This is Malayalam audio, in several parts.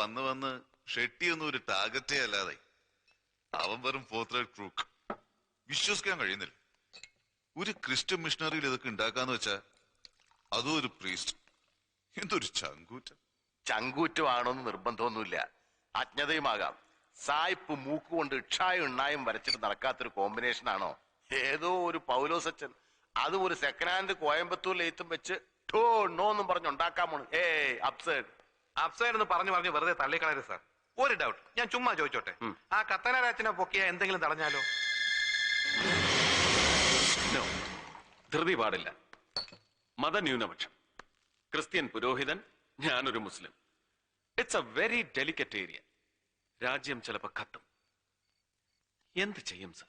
വന്ന് വന്ന് ഷെട്ടിയൊന്നും ഒരു ടാർഗറ്റേ അല്ലാതെ. അവൻ വെറും ഫോർത്ത് ക്രൂക്ക് വിശ്വസിക്കാൻ കഴിയുന്നില്ല. ഒരു ക്രിസ്ത്യൻ മിഷണറിയിൽ ഇതൊക്കെ ഉണ്ടാക്കാന്ന് വെച്ചാ അതും ഒരു പ്രീസ്റ്റ് എന്തൊരു ചങ്കൂറ്റം. ചങ്കൂറ്റമാണോന്ന് നിർബന്ധമൊന്നുമില്ല. അജ്ഞതയുമാകാം. സായിപ്പ് മൂക്കുകൊണ്ട് ഇക്ഷായും ഉണ്ണായും വരച്ചിട്ട് നടക്കാത്തൊരു കോമ്പിനേഷൻ ആണോ? ഏതോ ഒരു പൗലോസച്ചൻ അതും ഒരു സെക്കൻഡ് ഹാൻഡ് കോയമ്പത്തൂർ ലേത്തും വെച്ച് ടോ നോ എന്നും പറഞ്ഞ് ഉണ്ടാക്കാമോ ഏ അപ്സേഡ് അപ്സൈഡ് എന്ന് പറഞ്ഞു പറഞ്ഞു വെറുതെ തള്ളിക്കളയരുത് സാർ. ഒരു ഡൗട്ട് ഞാൻ ചുമ്മാ ചോദിച്ചോട്ടെ. ആ കത്തനാരാച്ചനെ പൊക്കിയ എന്തെങ്കിലും തടഞ്ഞാലോ. ധൃതി പാടില്ല. മതന്യൂനപക്ഷം. ക്രിസ്ത്യൻ പുരോഹിതൻ ഞാനൊരു Muslim. It's a very delicate area രാജ്യം ചിലപ്പോ കത്തും. എന്ത് ചെയ്യും sir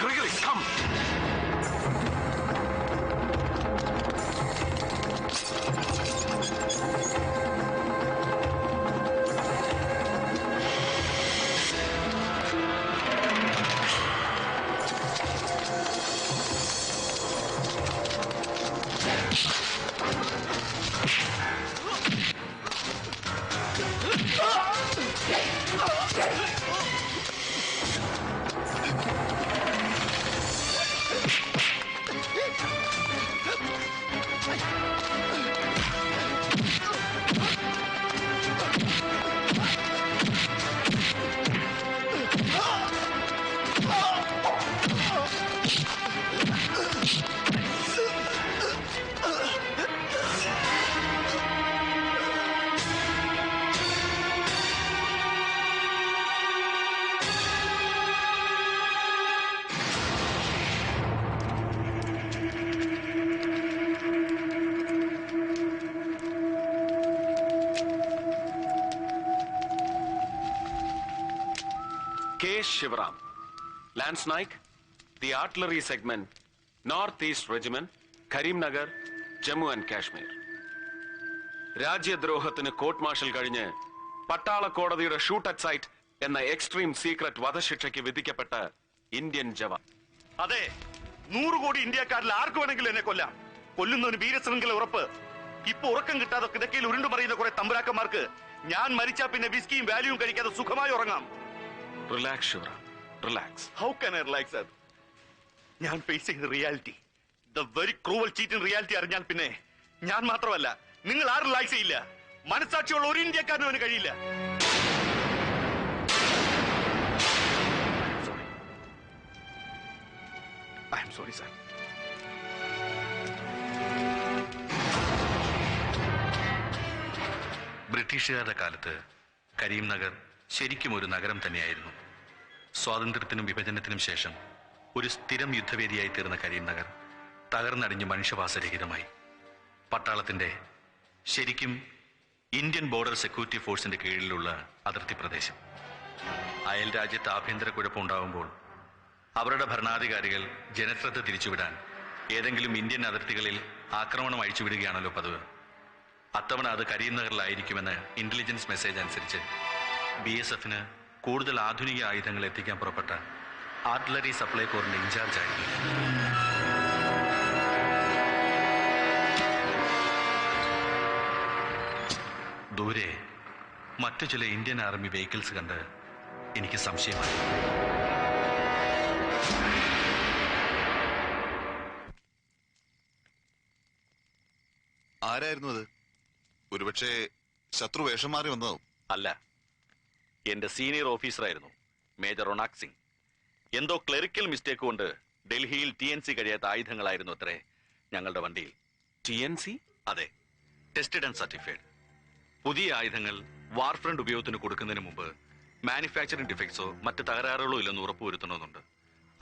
Gregory, come. K. Shivaram Lance Naik, the Artillery Segment, North East Regiment, Karimnagar Jammu and Kashmir രാജ്യദ്രോഹത്തിന് court martial കഴിഞ്ഞ് പട്ടാള കോടതിയുടെ ഷൂട്ട് അറ്റ് സൈറ്റ് എന്ന എക്സ്ട്രീം സീക്രട്ട് വധശിക്ഷയ്ക്ക് വിധിക്കപ്പെട്ട ഇന്ത്യൻ ജവാൻ. അതെ നൂറ് കോടി ഇന്ത്യക്കാരിൽ ആർക്ക് വേണമെങ്കിലും എന്നെ കൊല്ലാം? കൊല്ലുന്നവന് വീരശൃംഖല ഉറപ്പ്. ഇപ്പൊ ഉറക്കം കിട്ടാതെ കിടക്കയിൽ ഉരുണ്ടു പറയുന്ന കുറെ തമ്പുരാക്കന്മാർക്ക് ഞാൻ മരിച്ചാ പിന്നെ വിസ്കിയും വാല്യൂവും കഴിക്കാതെ സുഖമായി ഉറങ്ങാം. Relax Shivaram relax how can I relax sir ഞാൻ ഫേസ് ചെയ്യുന്ന reality the very cruel cheating reality അറിഞ്ഞാൽ പിന്നെ ഞാൻ മാത്രമല്ല നിങ്ങൾ ആരും റിലാക്സ് ചെയ്യില്ല. മനസാക്ഷിയുള്ള ഒരു ഇന്ത്യക്കാരനും അവന് കഴിയില്ല. ഐ എം സോറി സർ ബ്രിട്ടീഷുകാരുടെ കാലത്ത് കരീംനഗർ ശരിക്കും ഒരു നഗരം തന്നെയായിരുന്നു. സ്വാതന്ത്ര്യത്തിനും വിഭജനത്തിനും ശേഷം ഒരു സ്ഥിരം യുദ്ധവേദിയായി തീർന്ന കരീംനഗർ തകർന്നടിഞ്ഞ് മനുഷ്യവാസരഹിതമായി. പട്ടാളത്തിന്റെ ശരിക്കും ഇന്ത്യൻ ബോർഡർ സെക്യൂരിറ്റി ഫോഴ്സിന്റെ കീഴിലുള്ള അതിർത്തി പ്രദേശം. അയൽ രാജ്യത്ത് ആഭ്യന്തര കുഴപ്പമുണ്ടാകുമ്പോൾ അവരുടെ ഭരണാധികാരികൾ ജനശ്രദ്ധ തിരിച്ചുവിടാൻ ഏതെങ്കിലും ഇന്ത്യൻ അതിർത്തികളിൽ ആക്രമണം അഴിച്ചുവിടുകയാണല്ലോ പതിവ്. അത്തവണ അത് കരീംനഗറിലായിരിക്കുമെന്ന് ഇന്റലിജൻസ് മെസ്സേജ് അനുസരിച്ച് ബി എസ് എഫിന് കൂടുതൽ ആധുനിക ആയുധങ്ങൾ എത്തിക്കാൻ പുറപ്പെട്ട ആർട്ടിലറി സപ്ലൈ കോറിന്റെ ഇൻചാർജായി ദൂരെ മറ്റു ചില ഇന്ത്യൻ ആർമി വെഹിക്കിൾസ് കണ്ട് എനിക്ക് സംശയമായി. ആരായിരുന്നു അത്? ഒരുപക്ഷെ ശത്രു വേഷം മാറി വന്നതും അല്ല. എന്റെ സീനിയർ ഓഫീസറായിരുന്നു മേജർ റൊണാക് സിംഗ്. എന്തോ ക്ലറിക്കൽ മിസ്റ്റേക്ക് കൊണ്ട് ഡൽഹിയിൽ ടി എൻ സി കഴിയാത്ത ആയുധങ്ങളായിരുന്നു അത്രേ ഞങ്ങളുടെ വണ്ടിയിൽ. T N C? അതെ ടെസ്റ്റഡ് ആൻഡ് സർട്ടിഫൈഡ്. പുതിയ ആയുധങ്ങൾ വാർഫ്രണ്ട് ഉപയോഗത്തിന് കൊടുക്കുന്നതിന് മുമ്പ് മാനുഫാക്ചറിംഗ് ഡിഫക്ട്സോ മറ്റ് തകരാറുകളോ ഇല്ലെന്ന് ഉറപ്പുവരുത്തണമെന്നുണ്ട്.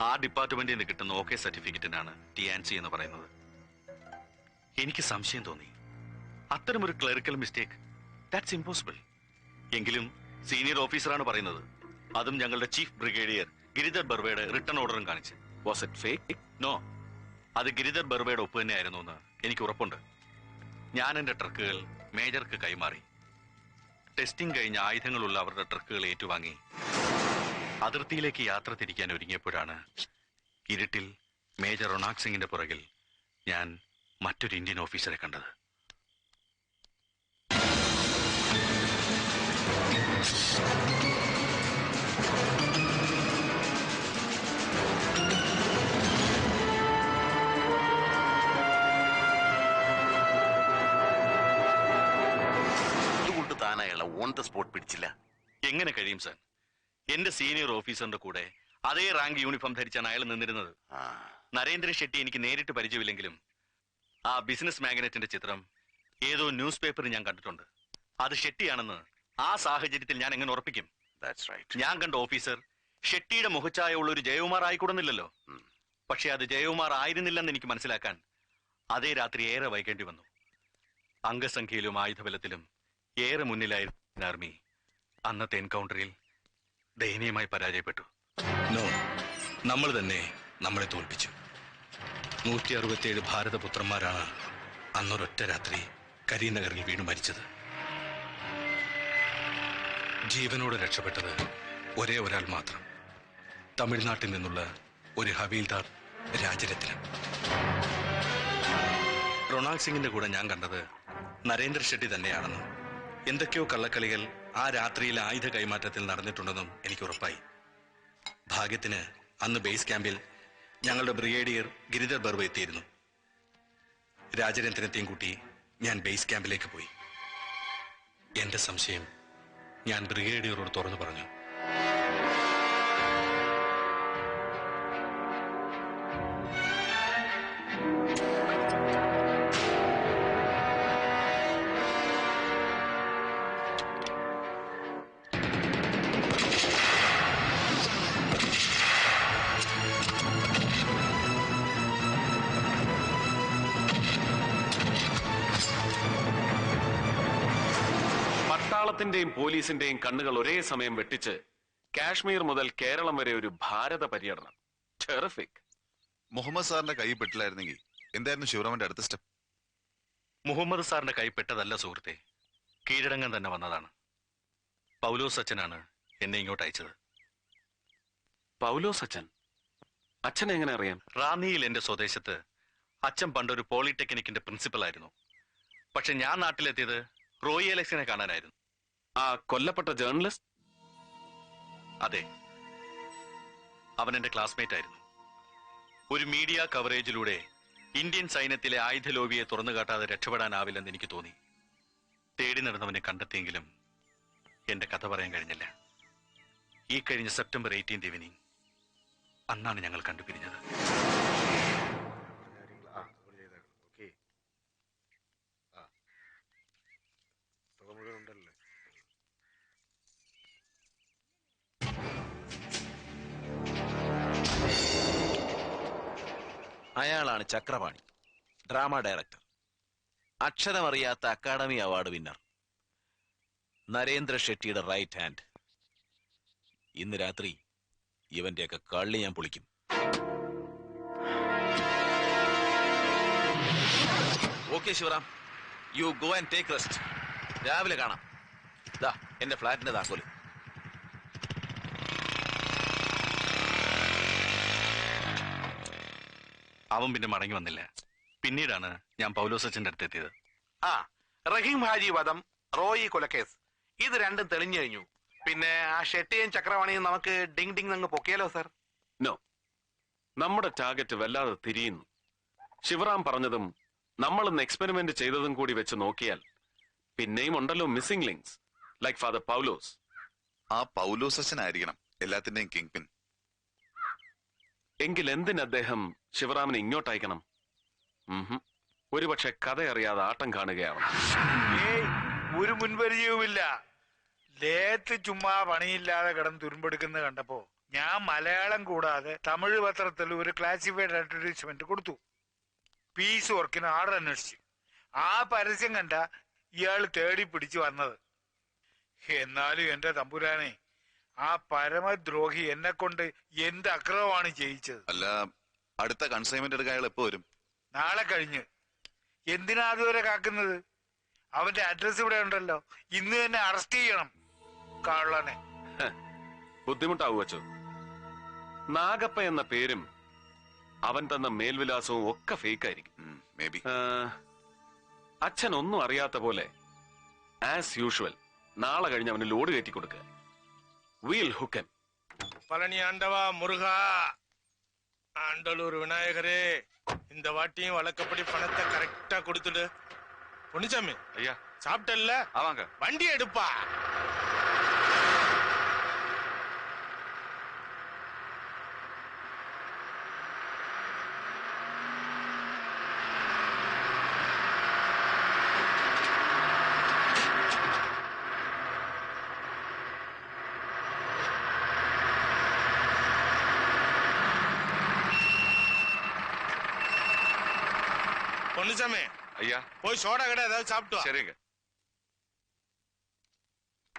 ആ ഡിപ്പാർട്ട്മെന്റിൽ നിന്ന് കിട്ടുന്ന ഓക്കെ സർട്ടിഫിക്കറ്റിനാണ് ടി ആൻ സി എന്ന് പറയുന്നത്. എനിക്ക് സംശയം തോന്നി. അത്തരമൊരു ക്ലറിക്കൽ മിസ്റ്റേക്ക് ദാറ്റ്സ് ഇമ്പോസിബിൾ എങ്കിലും സീനിയർ ഓഫീസറാണ് പറയുന്നത്. അതും ഞങ്ങളുടെ ചീഫ് ബ്രിഗേഡിയർ ഗിരിധർ ബർവയുടെ റിട്ടേൺ ഓർഡറും കാണിച്ച്. വാസ് ഇറ്റ് ഫേക്ക് നോ അത് ഗിരിധർ ബർവയുടെ ഒപ്പ് തന്നെയായിരുന്നു എന്ന് എനിക്ക് ഉറപ്പുണ്ട്. ഞാൻ എന്റെ ട്രക്കുകൾ മേജർക്ക് കൈമാറി. ടെസ്റ്റിംഗ് കഴിഞ്ഞ ആയുധങ്ങളുള്ള അവരുടെ ട്രക്കുകൾ ഏറ്റുവാങ്ങി. അതിർത്തിയിലേക്ക് യാത്ര തിരിക്കാൻ ഒരുങ്ങിയപ്പോഴാണ് ഇരുട്ടിൽ മേജർ റൊണാക് സിംഗിന്റെ പുറകിൽ ഞാൻ മറ്റൊരു ഇന്ത്യൻ ഓഫീസറെ കണ്ടത്. ഓൺ ദ സ്പോട്ട് പിടിച്ചില്ല. എങ്ങനെ കഴിയും സാർ? എന്റെ സീനിയർ ഓഫീസറിന്റെ കൂടെ അതേ റാങ്ക് യൂണിഫോം ധരിച്ചാണ് അയാൾ നിന്നിരുന്നത്. നരേന്ദ്രൻ നരേന്ദ്ര ഷെട്ടി എനിക്ക് നേരിട്ട് പരിചയമില്ലെങ്കിലും ആ ബിസിനസ് മാഗ്നറ്റിന്റെ ചിത്രം ഏതോ ന്യൂസ് പേപ്പറിൽ ഞാൻ കണ്ടിട്ടുണ്ട്. അത് ഷെട്ടിയാണെന്ന് ആ സാഹചര്യത്തിൽ ഞാൻ എങ്ങനെ ഉറപ്പിക്കും? ഞാൻ കണ്ട ഓഫീസർ ഷെട്ടിയുടെ മുഖച്ഛായ ഉള്ള ഒരു ജയകുമാർ ആയിക്കൂടുന്നില്ലല്ലോ. പക്ഷെ അത് ജയകുമാർ ആയിരുന്നില്ലെന്ന് എനിക്ക് മനസ്സിലാക്കാൻ അതേ രാത്രി ഏറെ വൈകേണ്ടി വന്നു. അംഗസംഖ്യയിലും ആയുധബലത്തിലും ഏറെ മുന്നിലായിരുന്ന ആർമി അന്നത്തെ എൻകൗണ്ടറിൽ ദയനീയമായി പരാജയപ്പെട്ടു. നോ നമ്മൾ തന്നെ നമ്മളെ തോൽപ്പിച്ചു. നൂറ്റി അറുപത്തിയേഴ് ഭാരതപുത്രന്മാരാണ് അന്നൊരൊറ്റ രാത്രി കരീനഗറിൽ വീണു മരിച്ചത്. ജീവനോട് രക്ഷപ്പെട്ടത് ഒരേ ഒരാൾ മാത്രം. തമിഴ്നാട്ടിൽ നിന്നുള്ള ഒരു ഹവീൽദാർ രാജരത്നം. റൊണാൾഡ് സിംഗിന്റെ കൂടെ ഞാൻ കണ്ടത് നരേന്ദ്ര ഷെട്ടി തന്നെയാണെന്നും എന്തൊക്കെയോ കള്ളക്കളികൾ ആ രാത്രിയിൽ ആയുധ കൈമാറ്റത്തിൽ നടന്നിട്ടുണ്ടെന്നും എനിക്ക് ഉറപ്പായി. ഭാഗ്യത്തിന് അന്ന് ബേസ് ക്യാമ്പിൽ ഞങ്ങളുടെ ബ്രിഗേഡിയർ ഗിരിധർ ബർവ എത്തിയിരുന്നു. രാജരത്നത്തെയും കൂട്ടി ഞാൻ ബേസ് ക്യാമ്പിലേക്ക് പോയി. എന്റെ സംശയം ഞാൻ ബ്രിഗേഡിയറോട് തുറന്നു പറഞ്ഞു. പട്ടാളത്തിന്റെയും പോലീസിന്റെയും കണ്ണുകൾ ഒരേ സമയം വെട്ടിച്ച് കാശ്മീർ മുതൽ കേരളം വരെ ഒരു ഭാരത പര്യടനം. ടെറിഫിക് മുഹമ്മദ് സാറിന്റെ കൈ പെട്ടില്ലായിരുന്നെങ്കിൽ എന്തായിരുന്നു ശിവറാമന്റെ അടുത്ത സ്റ്റെപ്പ്? മുഹമ്മദ് സാറിന്റെ കൈ പെട്ടതല്ല സുഹൃത്തെ. കീഴടങ്ങാൻ തന്നെ വന്നതാണ്. പൗലോസ് അച്ഛനാണ് എന്നെ ഇങ്ങോട്ട് അയച്ചത്. പൗലോസ് അച്ഛൻ? അച്ഛൻ എങ്ങനെ അറിയാം? റാന്നിയിൽ എന്റെ സ്വദേശത്ത് അച്ഛൻ പണ്ടൊരു പോളിടെക്നിക്കിന്റെ പ്രിൻസിപ്പൽ ആയിരുന്നു. പക്ഷെ ഞാൻ നാട്ടിലെത്തിയത് റോയി അലക്സിനെ കാണാനായിരുന്നു. ആ കൊല്ലപ്പെട്ട ജേർണലിസ്റ്റ്? അതെ. അവൻ എന്റെ ക്ലാസ്മേറ്റ് ആയിരുന്നു. ഒരു മീഡിയ കവറേജിലൂടെ ഇന്ത്യൻ സൈന്യത്തിലെ ആയുധ ലോബിയെ തുറന്നു കാട്ടാതെ രക്ഷപ്പെടാനാവില്ലെന്ന് എനിക്ക് തോന്നി. തേടി നടന്നവനെ കണ്ടെത്തിയെങ്കിലും എന്റെ കഥ പറയാൻ കഴിഞ്ഞില്ല. ഈ കഴിഞ്ഞ സെപ്റ്റംബർ എയ്റ്റീൻ ഈവനിങ് അന്നാണ് ഞങ്ങൾ കണ്ടുപിരിഞ്ഞത്. അയാളാണ് ചക്രപാണി ഡ്രാമ ഡയറക്ടർ. അക്ഷരമറിയാത്ത അക്കാഡമി അവാർഡ് വിന്നർ. നരേന്ദ്ര ഷെട്ടിയുടെ റൈറ്റ് ഹാൻഡ്. ഇന്ന് രാത്രി ഇവന്റെയൊക്കെ കള്ളി ഞാൻ പൊളിക്കും. Okay Sivaram. You go and take rest രാവിലെ കാണാം. ദാ എന്റെ ഫ്ലാറ്റിന്റെ താക്കോൽ. അവൻ പിന്നെ മടങ്ങി വന്നില്ല. പിന്നീടാണ് ഞാൻ പൗലോസ് അടുത്ത് എത്തിയത് ആ റഹീം ഹാജി വധം റോയി കൊലക്കേസ്. ഇത് രണ്ടും തെളിഞ്ഞു കഴിഞ്ഞു. പിന്നെ ആ ഷെട്ടിയും ചക്രവാണിയും നമുക്ക് ഡിങ് ഡിങ് അങ്ങ് പൊക്കിയാലോ സർ? നോ. നമ്മുടെ ടാർഗറ്റ് വല്ലാതെ തിരിയുന്നു. ശിവറാം പറഞ്ഞതും നമ്മൾ ഇന്ന് എക്സ്പെരിമെന്റ് ചെയ്തതും കൂടി വെച്ച് നോക്കിയാൽ പിന്നെയും ഉണ്ടല്ലോ missing links like father Paulose ആ പൗലോസ് അച്ഛനായിരിക്കണം എല്ലാത്തിന്റെയും കിങ് പിൻ എങ്കിൽ എന്തിന് അദ്ദേഹം ശിവറാമിനെ ഇങ്ങോട്ടയക്കണം. ഒരുപക്ഷെ കഥ അറിയാതെ ആട്ടം കാണുകയാവണം ഏയ് ഒരു ലേത്ത് ചുമ്മാ പണിയില്ലാതെ കിടന്ന് തുരുമ്പെടുക്കുന്നത് കണ്ടപ്പോ ഞാൻ മലയാളം കൂടാതെ തമിഴ് പത്രത്തിൽ ഒരു ക്ലാസിഫൈഡ് അഡ്വർടൈസ്മെന്റ് കൊടുത്തു. പീസ് വർക്കിന് ആർഡർ അന്വേഷിച്ചു. ആ പരസ്യം കണ്ട ഇയാൾ തേടി പിടിച്ചു വന്നത്. എന്നാലും എന്റെ തമ്പുരാനെ ആ പരമദ്രോഹി എന്നെ കൊണ്ട് എന്ത് അക്രമമാണ് ചെയ്യിച്ചത്? അല്ല അടുത്ത കൺസൈൻമെന്റ് എടുക്കാൻ അയാൾ എപ്പോ വരും? നാളെ കഴിഞ്ഞ്. എന്തിനാ അതുവരെ കാക്കുന്നത്? അവന്റെ അഡ്രസ് ഇവിടെ ഉണ്ടല്ലോ. ഇന്ന് തന്നെ അറസ്റ്റ് ചെയ്യണം കള്ളനെ. ബുദ്ധിമുട്ടാവു വച്ചു നാഗപ്പ എന്ന പേരും അവൻ തന്ന മേൽവിലാസവും ഒക്കെ ഫേക്ക് ആയിരിക്കും. മേ ബി അച്ഛൻ ഒന്നും അറിയാത്ത പോലെ ആസ് യൂഷ്വൽ നാളെ കഴിഞ്ഞ് അവന് ലോഡ് കയറ്റി കൊടുക്കുക. வீல் ஹுக்கன் பழனி ஆண்டவா முருகா. ஆண்டலூர் விநாயகரே இந்த வாட்டியும் வழக்கப்படி பணத்தை கரெக்டா கொடுத்துடு. பொன்னிச்சாமி ஐயா. சாப்பிட்டல்ல? ஆவாங்க வண்டி எடுப்பா. பொன்னுசாமி ஐயா. போய் சோடா கடை ஏதாவது சாப்பிட்டு சரிங்க.